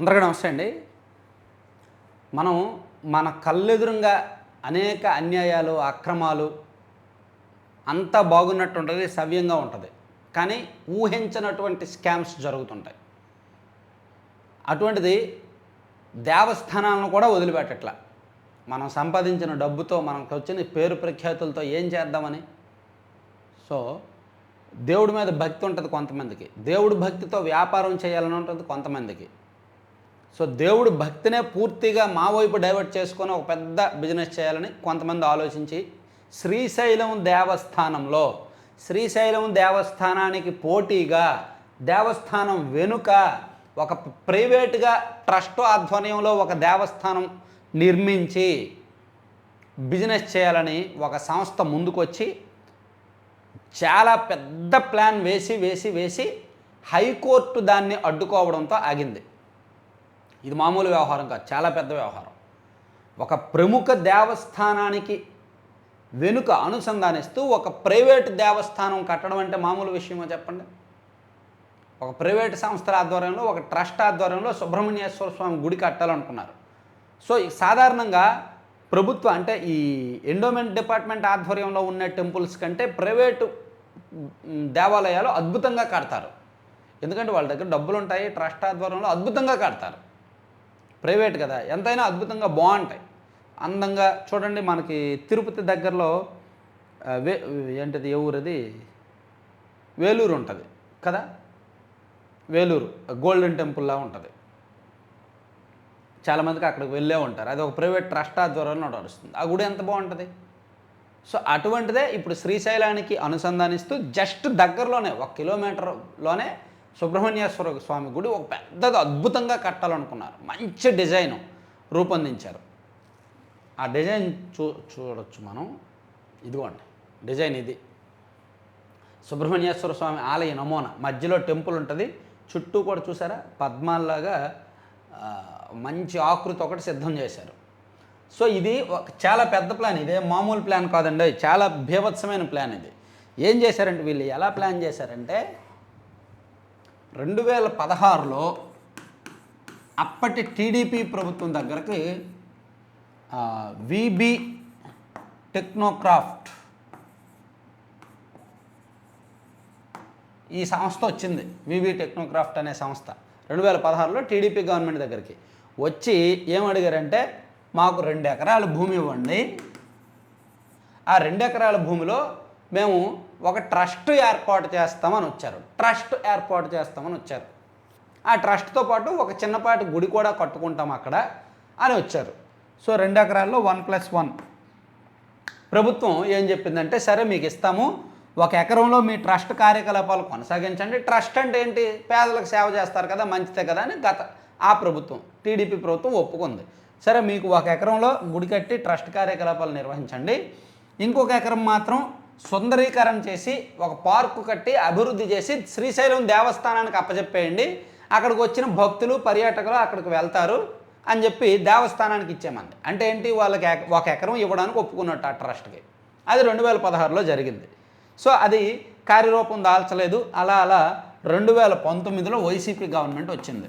అందరికీ నమస్తే అండి. మనం మన కళ్ళెదురుగా అనేక అన్యాయాలు అక్రమాలు అంతా బాగున్నట్టు ఉంటుంది సవ్యంగా ఉంటుంది. కానీ ఊహించినటువంటి స్కామ్స్ జరుగుతుంటాయి. అటువంటిది దేవస్థానాలను కూడా వదిలిపెట్టట్ల. మనం సంపాదించిన డబ్బుతో మనకు వచ్చిన పేరు ప్రఖ్యాతులతో ఏం చేద్దామని? సో దేవుడి మీద భక్తి ఉంటుంది కొంతమందికి. దేవుడి భక్తితో వ్యాపారం చేయాలని ఉంటుంది కొంతమందికి. సో దేవుడు భక్తినే పూర్తిగా మా వైపు డైవర్ట్ చేసుకొని ఒక పెద్ద బిజినెస్ చేయాలని కొంతమంది ఆలోచించి శ్రీశైలం దేవస్థానంలో శ్రీశైలం దేవస్థానానికి పోటీగా దేవస్థానం వెనుక ఒక ప్రైవేటుగా ట్రస్ట్ ఆధ్వర్యంలో ఒక దేవస్థానం నిర్మించి బిజినెస్ చేయాలని ఒక సంస్థ ముందుకొచ్చి చాలా పెద్ద ప్లాన్ వేసి వేసి వేసి హైకోర్టు దాన్ని అడ్డుకోవడంతో ఆగింది. ఇది మామూలు వ్యవహారం కాదు చాలా పెద్ద వ్యవహారం. ఒక ప్రముఖ దేవస్థానానికి వెనుక అనుసంధానిస్తూ ఒక ప్రైవేట్ దేవస్థానం కట్టడం అంటే మామూలు విషయమో చెప్పండి? ఒక ప్రైవేట్ సంస్థల ఆధ్వర్యంలో ఒక ట్రస్ట్ ఆధ్వర్యంలో సుబ్రహ్మణ్యేశ్వర స్వామి గుడి కట్టాలనుకున్నారు. సో సాధారణంగా ప్రభుత్వ అంటే ఈ ఎండోమెంట్ డిపార్ట్మెంట్ ఆధ్వర్యంలో ఉన్న టెంపుల్స్ కంటే ప్రైవేటు దేవాలయాలు అద్భుతంగా కడతారు. ఎందుకంటే వాళ్ళ దగ్గర డబ్బులు ఉంటాయి ట్రస్ట్ ఆధ్వర్యంలో అద్భుతంగా కడతారు. ప్రైవేట్ కదా ఎంతైనా అద్భుతంగా బాగుంటాయి. అందంగా చూడండి మనకి తిరుపతి దగ్గరలో వే ఏంటిది ఏ వేలూరు ఉంటుంది కదా? వేలూరు గోల్డెన్ టెంపుల్లా ఉంటుంది. చాలామందికి అక్కడికి వెళ్ళే ఉంటారు. అది ఒక ప్రైవేట్ ట్రస్ట్ ఆధ్వర్యంలో నడుస్తుంది. ఆ గుడి ఎంత బాగుంటుంది? సో అటువంటిదే ఇప్పుడు శ్రీశైలానికి అనుసంధానిస్తూ జస్ట్ దగ్గరలోనే ఒక కిలోమీటర్లోనే సుబ్రహ్మణ్యేశ్వర స్వామి గుడి ఒక పెద్దది అద్భుతంగా కట్టాలనుకున్నారు. మంచి డిజైన్ రూపొందించారు. ఆ డిజైన్ చూ చూడొచ్చు మనం. ఇదిగోండి డిజైన్ ఇది. సుబ్రహ్మణ్యేశ్వర స్వామి ఆలయ నమూనా. మధ్యలో టెంపుల్ ఉంటుంది. చుట్టూ కూడా చూసారా? పద్మాల్లాగా మంచి ఆకృతి ఒకటి సిద్ధం చేశారు. సో ఇది ఒక చాలా పెద్ద ప్లాన్. ఇదే మామూలు ప్లాన్ కాదండి. చాలా భీభత్సమైన ప్లాన్ ఇది. ఏం చేశారంటే వీళ్ళు ఎలా ప్లాన్ చేశారంటే రెండు వేల పదహారులో అప్పటి టీడీపీ ప్రభుత్వం దగ్గరికి విబి టెక్నోక్రాఫ్ట్ ఈ సంస్థ వచ్చింది. వివి టెక్నోక్రాఫ్ట్ అనే సంస్థ రెండు వేల పదహారులో టీడీపీ గవర్నమెంట్ దగ్గరికి వచ్చి ఏమడిగారంటే మాకు రెండు ఎకరాల భూమి ఇవ్వండి. ఆ రెండు ఎకరాల భూమిలో మేము ఒక ట్రస్ట్ ఏర్పాటు చేస్తామని వచ్చారు. ట్రస్ట్ ఏర్పాటు చేస్తామని వచ్చారు. ఆ ట్రస్ట్తో పాటు ఒక చిన్నపాటి గుడి కూడా కట్టుకుంటాం అక్కడ అని వచ్చారు. సో రెండు ఎకరాల్లో వన్ ప్లస్ వన్. ప్రభుత్వం ఏం చెప్పిందంటే సరే మీకు ఇస్తాము. ఒక ఎకరంలో మీ ట్రస్ట్ కార్యకలాపాలు కొనసాగించండి. ట్రస్ట్ అంటే ఏంటి? పేదలకు సేవ చేస్తారు కదా మంచిదే కదా అని గత ఆ ప్రభుత్వం టీడీపీ ప్రభుత్వం ఒప్పుకుంది. సరే మీకు ఒక ఎకరంలో గుడి కట్టి ట్రస్ట్ కార్యకలాపాలు నిర్వహించండి. ఇంకొక ఎకరం మాత్రం సుందరీకరణ చేసి ఒక పార్కు కట్టి అభివృద్ధి చేసి శ్రీశైలం దేవస్థానానికి అప్పచెప్పేయండి అక్కడికి వచ్చిన భక్తులు పర్యాటకులు అక్కడికి వెళ్తారు అని చెప్పి దేవస్థానానికి ఇచ్చామంది. అంటే ఏంటి? వాళ్ళకి ఒక ఎకరం ఇవ్వడానికి ఒప్పుకున్నట్టు ఆ ట్రస్ట్కి. అది రెండు వేల పదహారులో జరిగింది. సో అది కార్యరూపం దాల్చలేదు. అలా అలా రెండు వేల పంతొమ్మిదిలో వైసీపీ గవర్నమెంట్ వచ్చింది.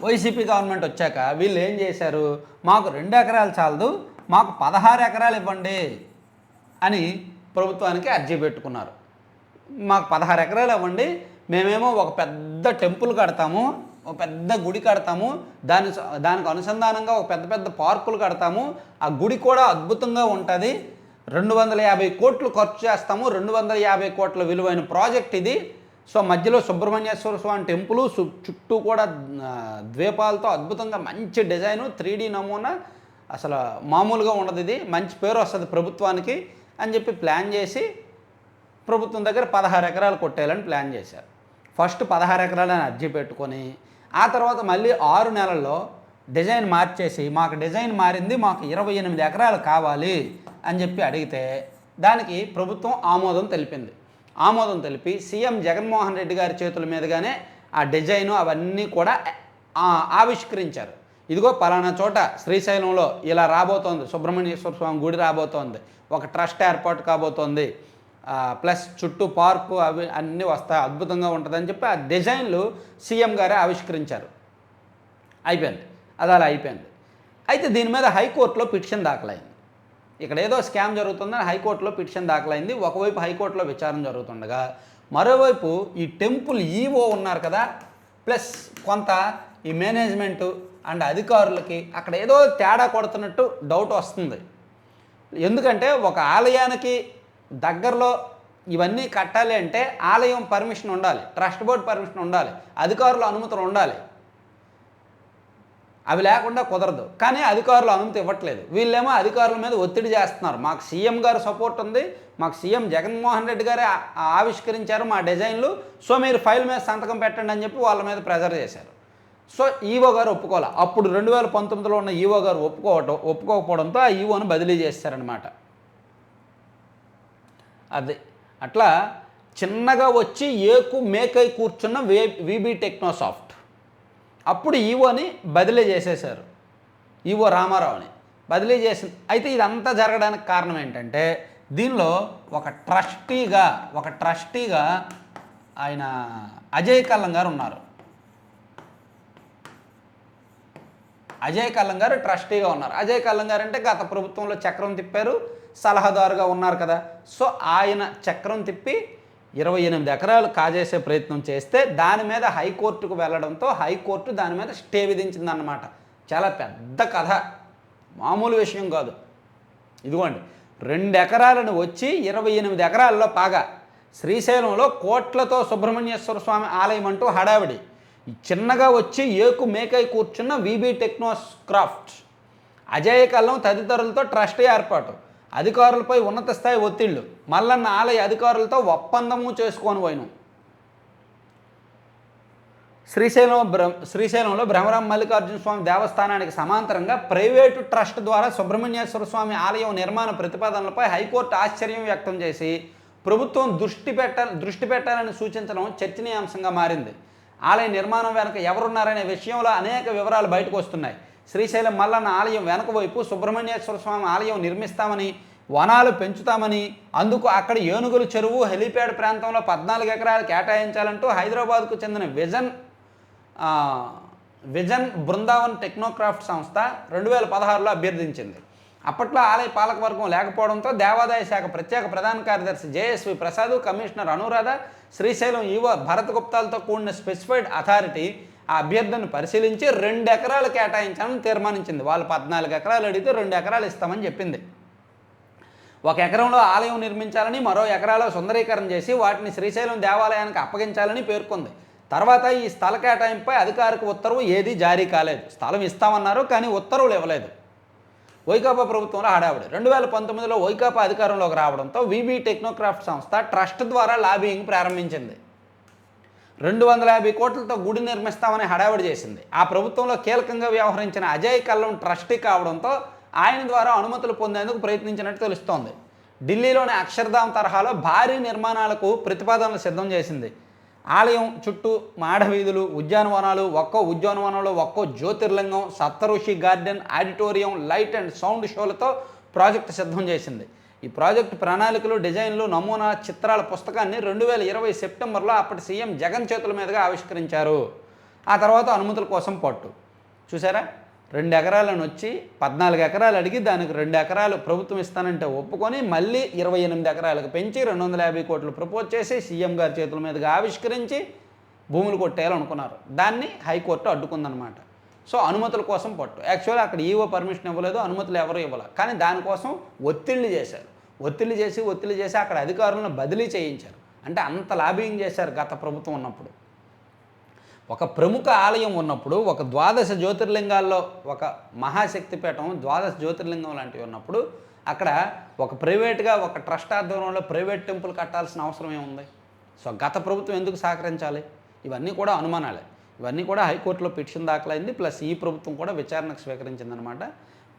వైసీపీ గవర్నమెంట్ వచ్చాక వీళ్ళు ఏం చేశారు? మాకు రెండు ఎకరాలు చాలదు మాకు పదహారు ఎకరాలు ఇవ్వండి. అని ప్రభుత్వానికి అర్జీ పెట్టుకున్నారు. మాకు పదహారు ఎకరాలు ఇవ్వండి మేమేమో ఒక పెద్ద టెంపుల్ కడతాము ఒక పెద్ద గుడి కడతాము దాని దానికి అనుసంధానంగా ఒక పెద్ద పెద్ద పార్కులు కడతాము ఆ గుడి కూడా అద్భుతంగా ఉంటుంది. రెండు వందల యాభై కోట్లు ఖర్చు చేస్తాము రెండు వందల యాభై కోట్ల విలువైన ప్రాజెక్ట్ ఇది. సో మధ్యలో సుబ్రహ్మణ్యేశ్వర స్వామి టెంపుల్ చుట్టూ కూడా ద్వీపాలతో అద్భుతంగా మంచి డిజైను త్రీ నమూనా. అసలు మామూలుగా ఉండదు ఇది మంచి పేరు వస్తుంది ప్రభుత్వానికి. అని చెప్పి ప్లాన్ చేసి ప్రభుత్వం దగ్గర పదహారు ఎకరాలు కొట్టేయాలని ప్లాన్ చేశారు. ఫస్ట్ పదహారు ఎకరాలని అర్జీ పెట్టుకొని ఆ తర్వాత మళ్ళీ ఆరు నెలల్లో డిజైన్ మార్చేసి మాకు డిజైన్ మారింది మాకు ఇరవై ఎనిమిది ఎకరాలు కావాలి అని చెప్పి అడిగితే దానికి ప్రభుత్వం ఆమోదం తెలిపింది. ఆమోదం తెలిపి సీఎం జగన్మోహన్ రెడ్డి గారి చేతుల మీదుగానే ఆ డిజైను అవన్నీ కూడా ఆవిష్కరించారు. ఇదిగో పలానా చోట శ్రీశైలంలో ఇలా రాబోతోంది సుబ్రహ్మణ్యేశ్వర స్వామి గుడి రాబోతోంది. ఒక ట్రస్ట్ ఏర్పాటు కాబోతోంది. ప్లస్ చుట్టూ పార్కు అవి అన్నీ వస్తాయి. అద్భుతంగా ఉంటుందని చెప్పి ఆ డిజైన్లు సీఎం గారే ఆవిష్కరించారు. అయిపోయింది. అది అలా అయిపోయింది. అయితే దీని మీద హైకోర్టులో పిటిషన్ దాఖలైంది. ఇక్కడ ఏదో స్కామ్ జరుగుతుందని హైకోర్టులో పిటిషన్ దాఖలైంది. ఒకవైపు హైకోర్టులో విచారణ జరుగుతుండగా మరోవైపు ఈ టెంపుల్ ఈవో ఉన్నారు కదా ప్లస్ కొంత ఈ మేనేజ్మెంటు అండ్ అధికారులకి అక్కడ ఏదో తేడా కొడుతున్నట్టు డౌట్ వస్తుంది. ఎందుకంటే ఒక ఆలయానికి దగ్గరలో ఇవన్నీ కట్టాలి అంటే ఆలయం పర్మిషన్ ఉండాలి ట్రస్ట్ బోర్డ్ పర్మిషన్ ఉండాలి అధికారుల అనుమతులు ఉండాలి. అవి లేకుండా కుదరదు. కానీ అధికారులు అనుమతి ఇవ్వట్లేదు. వీళ్ళేమో అధికారుల మీద ఒత్తిడి చేస్తున్నారు. మాకు సీఎం గారు సపోర్ట్ ఉంది. మాకు సీఎం జగన్మోహన్ రెడ్డి గారే ఆవిష్కరించారు మా డిజైన్లు. సో మీరు ఫైల్ మీద సంతకం పెట్టండి అని చెప్పి వాళ్ళ మీద ప్రెజర్ చేశారు. సో ఈవో గారు ఒప్పుకోవాలి? అప్పుడు రెండు వేల పంతొమ్మిదిలో ఉన్న ఈవో గారు ఒప్పుకోవటం ఒప్పుకోకపోవడంతో ఆ ఈవోను బదిలీ చేశారనమాట అది అట్లా చిన్నగా వచ్చి ఏకు మేకై కూర్చున్న వే విబి టెక్నోసాఫ్ట్. అప్పుడు ఈవోని బదిలీ చేసేశారు. ఈవో రామారావుని బదిలీ చేసింది అయితే ఇదంతా జరగడానికి కారణం ఏంటంటే దీనిలో ఒక ట్రస్టీగా ఒక ట్రస్టీగా ఆయన అజయ్ కల్లం గారు ఉన్నారు. అజయ్ కల్లం గారు ట్రస్టీగా ఉన్నారు. అజయ్ కల్లం గారు అంటే గత ప్రభుత్వంలో చక్రం తిప్పారు సలహాదారుగా ఉన్నారు కదా. సో ఆయన చక్రం తిప్పి ఇరవై ఎనిమిది ఎకరాలు కాజేసే ప్రయత్నం చేస్తే దాని మీద హైకోర్టుకు వెళ్ళడంతో హైకోర్టు దాని మీద స్టే విధించిందన్నమాట. చాలా పెద్ద కథ. మామూలు విషయం కాదు. ఇదిగోండి రెండు ఎకరాలను వచ్చి ఇరవై ఎనిమిది ఎకరాల్లో పాగా శ్రీశైలంలో కోట్లతో సుబ్రహ్మణ్యేశ్వర స్వామి ఆలయం అంటూ హడావిడి. చిన్నగా వచ్చి ఏకు మేకై కూర్చున్న వీబీ టెక్నోస్ క్రాఫ్ట్ అజయ్ తదితరులతో ట్రస్ట్ ఏర్పాటు. అధికారులపై ఉన్నత స్థాయి ఒత్తిళ్ళు. మల్లన్న ఆలయ అధికారులతో ఒప్పందము చేసుకొని పోయిన. శ్రీశైలం బ్ర శ్రీశైలంలో భ్రమరాం మల్లికార్జున స్వామి దేవస్థానానికి సమాంతరంగా ప్రైవేటు ట్రస్ట్ ద్వారా సుబ్రహ్మణ్యేశ్వర స్వామి ఆలయం నిర్మాణ ప్రతిపాదనలపై హైకోర్టు ఆశ్చర్యం వ్యక్తం చేసి ప్రభుత్వం దృష్టి పెట్ట దృష్టి పెట్టాలని సూచించడం చర్చనీయాంశంగా మారింది. ఆలయ నిర్మాణం వెనుక ఎవరున్నారనే విషయంలో అనేక వివరాలు బయటకు వస్తున్నాయి. శ్రీశైలం మల్లన్న ఆలయం వెనక వైపు సుబ్రహ్మణ్యేశ్వర స్వామి ఆలయం నిర్మిస్తామని వనాలు పెంచుతామని అందుకు అక్కడ ఏనుగులు చెరువు హెలీప్యాడ్ ప్రాంతంలో పద్నాలుగు ఎకరాలు కేటాయించాలంటూ హైదరాబాద్కు చెందిన విజన్ విజన్ బృందావన్ టెక్నోక్రాఫ్ట్ సంస్థ రెండు వేల పదహారులో అభ్యర్థించింది. అప్పట్లో ఆలయ పాలకవర్గం లేకపోవడంతో దేవాదాయ శాఖ ప్రత్యేక ప్రధాన కార్యదర్శి JSV Prasad commissioner Anuradha Srisailam EO Bharat గుప్తాలతో కూడిన స్పెసిఫైడ్ అథారిటీ ఆ అభ్యర్థిని పరిశీలించి రెండు ఎకరాలు కేటాయించాలని తీర్మానించింది. వాళ్ళు పద్నాలుగు ఎకరాలు అడిగితే రెండు ఎకరాలు ఇస్తామని చెప్పింది. ఒక ఎకరంలో ఆలయం నిర్మించాలని మరో ఎకరాలో సుందరీకరణ చేసి వాటిని శ్రీశైలం దేవాలయానికి అప్పగించాలని పేర్కొంది. తర్వాత ఈ స్థల కేటాయింపుపై అధికారిక ఉత్తర్వు ఏదీ జారీ కాలేదు. స్థలం ఇస్తామన్నారు కానీ ఉత్తర్వులు ఇవ్వలేదు. వైకాపా ప్రభుత్వంలో ఆడావిడ రెండు వేల పంతొమ్మిదిలో వైకాపా అధికారంలోకి రావడంతో విబి టెక్నోక్రాఫ్ట్ సంస్థ ట్రస్ట్ ద్వారా లాబింగ్ ప్రారంభించింది. రెండు వందల యాభై కోట్లతో గుడి నిర్మిస్తామని హడావిడి చేసింది. ఆ ప్రభుత్వంలో కీలకంగా వ్యవహరించిన అజయ్ కల్లం ట్రస్టీ కావడంతో ఆయన ద్వారా అనుమతులు పొందేందుకు ప్రయత్నించినట్టు తెలుస్తోంది. ఢిల్లీలోని అక్షర్ధామ్ తరహాలో భారీ నిర్మాణాలకు ప్రతిపాదనలు సిద్ధం చేసింది. ఆలయం చుట్టూ మాడవీధులు ఉద్యానవనాలు ఒక్కో ఉద్యానవనంలో ఒక్కో జ్యోతిర్లింగం సప్తఋషి garden auditorium light and sound షోలతో project సిద్ధం చేసింది. ఈ ప్రాజెక్టు ప్రణాళికలు డిజైన్లు నమూనా చిత్రాల పుస్తకాన్ని రెండు వేల ఇరవై సెప్టెంబర్లో అప్పటి సీఎం జగన్ చేతుల మీదుగా ఆవిష్కరించారు. ఆ తర్వాత అనుమతుల కోసం పట్టు. చూసారా? రెండు ఎకరాలను వచ్చి పద్నాలుగు ఎకరాలు అడిగి దానికి రెండు ఎకరాలు ప్రభుత్వం ఇస్తానంటే ఒప్పుకొని మళ్ళీ ఇరవై ఎనిమిది ఎకరాలకు పెంచి రెండు వందల యాభై కోట్లు ప్రపోజ్ చేసి సీఎం గారి చేతుల మీదుగా ఆవిష్కరించి భూములు కొట్టేయాలనుకున్నారు. దాన్ని హైకోర్టు అడ్డుకుందనమాట సో అనుమతుల కోసం పట్టు. యాక్చువల్లీ అక్కడ ఈవో పర్మిషన్ ఇవ్వలేదు అనుమతులు ఎవరు ఇవ్వలేదు కానీ దానికోసం ఒత్తిళ్ళు చేశారు. ఒత్తిళ్ళు చేసి ఒత్తిళ్ళు చేసి అక్కడ అధికారులను బదిలీ చేయించారు. అంటే అంత లాబింగ్ చేశారు గత ప్రభుత్వం ఉన్నప్పుడు. ఒక ప్రముఖ ఆలయం ఉన్నప్పుడు ఒక ద్వాదశ జ్యోతిర్లింగాల్లో ఒక మహాశక్తిపీఠం ద్వాదశ జ్యోతిర్లింగం లాంటివి ఉన్నప్పుడు అక్కడ ఒక ప్రైవేట్గా ఒక ట్రస్ట్ ఆధ్వర్యంలో ప్రైవేట్ టెంపుల్ కట్టాల్సిన అవసరం ఏముంది? సో గత ప్రభుత్వం ఎందుకు సహకరించాలి? ఇవన్నీ కూడా అనుమానాలే. ఇవన్నీ కూడా హైకోర్టులో పిటిషన్ దాఖలైంది ప్లస్ ఈ ప్రభుత్వం కూడా విచారణకు స్వీకరించిందనమాట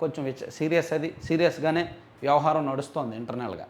కొంచెం విచ సీరియస్ అది సీరియస్గానే వ్యవహారం నడుస్తోంది ఇంటర్నల్గా.